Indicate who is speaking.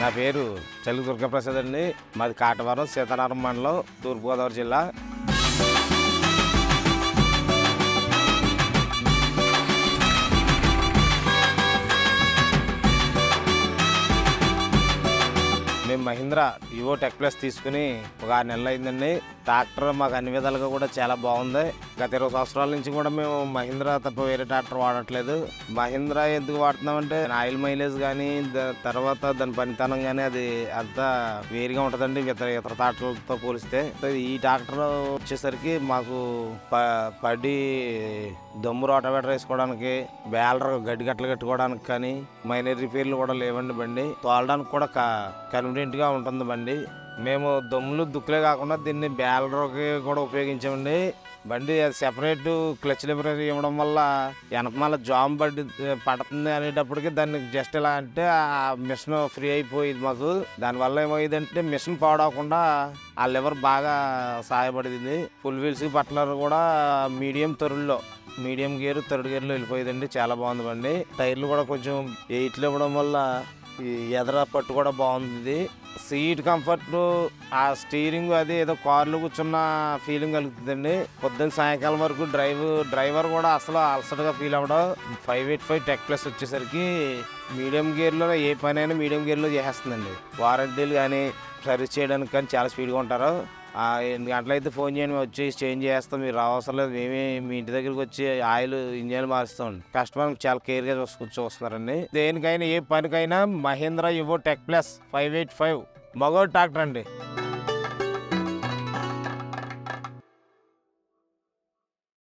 Speaker 1: నా పేరు చలి దుర్గాప్రసాద్ అండి. మాది కాటవరం సీతారామ మండలం తూర్పుగోదావరి జిల్లా. మేము మహీంద్రా యువో టెక్ ప్లస్ తీసుకుని ఒక ఆరు నెలలు అయిందండి. ట్రాక్టర్ మాకు అన్ని విధాలుగా కూడా చాలా బాగుంది. గత ఇరవై సంవత్సరాల నుంచి కూడా మేము మహీంద్రా తప్ప వేరే ట్రాక్టర్ వాడట్లేదు. మహీంద్రా ఎందుకు వాడుతున్నామంటే ఆయిల్ మైలేజ్ కానీ తర్వాత దాని పనితనం కానీ అది అంతా వేరుగా ఉంటుందండి ఇతర ఇతర ట్రాక్టర్లతో పోలిస్తే. ఈ ట్రాక్టర్ వచ్చేసరికి మాకు ప- పడి దమ్ము రోటవేటర్ వేసుకోవడానికి బ్యాలర్ గడ్డి గట్టలు కట్టుకోవడానికి కానీ మైనర్ రిపేర్లు కూడా లేవండి బండి. తోలడానికి కూడా కన్వీనియంట్గా ఉంటుంది బండి. మేము దమ్ములు దుక్కులే కాకుండా దీన్ని బ్యాలర్కి కూడా ఉపయోగించామండి. బండి సెపరేట్ క్లచ్ లిబర్ ఇవ్వడం వల్ల వెనకమాల జామ్ బండి పడుతుంది అనేటప్పటికి దాన్ని జస్ట్ ఎలా అంటే ఆ మిషన్ ఫ్రీ అయిపోయింది మాకు. దానివల్ల ఏమైందంటే మిషన్ పాడవకుండా ఆ లివర్ బాగా సహాయపడింది ఫుల్ వీల్స్ బట్లర్ కూడా మీడియం తొరుల్లో. మీడియం గేర్ థర్డ్ గేర్లో వెళ్ళిపోయిందండి. చాలా బాగుంది బండి. టైర్లు కూడా కొంచెం ఎయిట్లు ఇవ్వడం వల్ల ఈ ఎదర పట్టు కూడా బాగుంది. సీట్ కంఫర్ట్ ఆ స్టీరింగ్ అది ఏదో కార్లో కూర్చున్న ఫీలింగ్ కలుగుతుందండి. పొద్దున్న సాయంకాలం వరకు డ్రైవ్ డ్రైవర్ కూడా అసలు అలసటగా ఫీల్ అవ్వడం. Five eight five tech plus వచ్చేసరికి మీడియం గేర్లో ఏ పని అయినా మీడియం గేర్లో చేసేస్తుందండి. వారంటీలు కానీ సర్వీస్ చేయడానికి కానీ చాలా స్పీడ్గా ఉంటారు. ఆ ఎనిమిది గంటలైతే ఫోన్ చేయండి మేము వచ్చి చేంజ్ చేస్తాం మీరు రావసరం లేదు మేమే మీ ఇంటి దగ్గరికి వచ్చి ఆయిల్ ఇంజన్ మారుస్తాం. కస్టమర్ చాలా కేర్గా చూసుకుని చూస్తున్నారండి దేనికైనా ఏ పనికైనా Mahindra Yuvo tech plus five eight five మగో tractor అండి